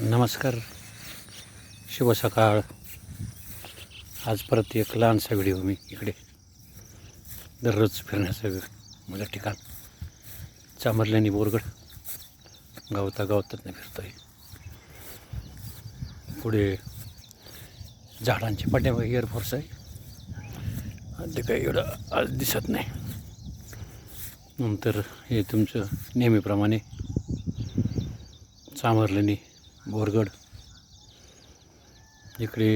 नमस्कार. शुभ सकाळ. आज परत एक लहानसा व्हिडिओ मी इकडे दररोज फिरण्याचं माझं ठिकाण चामरल्यानी बोरगड गावता गावतात नाही आहे पुढे झाडांच्या पाट्यामागे एअरफोर्स आहे. आणि ते काही एवढं आज दिसत नाही. नंतर हे तुमचं नेहमीप्रमाणे चामरलेनी बोरगड इकडे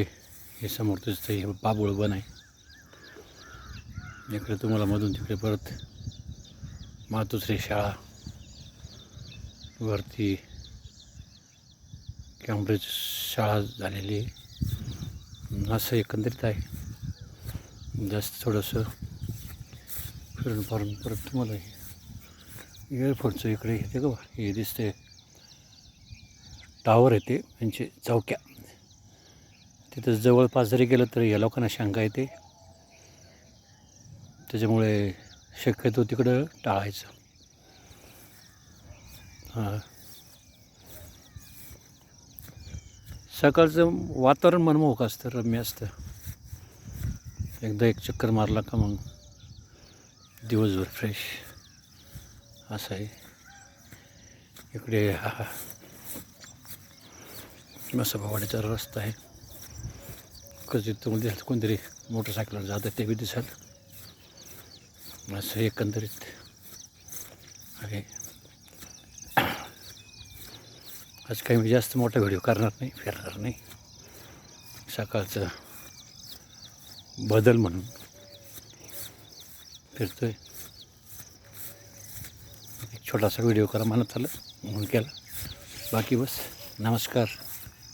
हे समोर दिसतं हे बाबुळ बन आहे. इकडे तुम्हाला मधून तिकडे परत मातुश्री शाळा वरती कॅम्ब्रिज शाळा झालेली आहे. असं एकंदरीत आहे. जास्त थोडंसं फिरून फारून परत तुम्हाला हे एअरपोर्टचं इकडे येते का हे दिसते टावर येते म्हणजे चौक्या. तिथं जवळपास जरी गेलं तरी या लोकांना शंका येते. त्याच्यामुळे शक्यतो तिकडं टाळायचं. हां. सकाळचं वातावरण मनमोहक असतं रम्य असतं. एकदा एक चक्कर मारला का मग दिवसभर फ्रेश असं आहे. इकडे हा. मसाबावाडीचा रस्ता आहे. कधी तुम्हाला दिसत कोणतरी मोटरसायकलवर जातं ते बी दिसत असं एकंदरीत आणि आज काही मी जास्त मोठा व्हिडिओ करणार नाही फिरणार नाही. सकाळचं बदल म्हणून फिरतो एक छोटासा व्हिडिओ करा म्हणत आलं म्हणून केला. बाकी बस नमस्कार.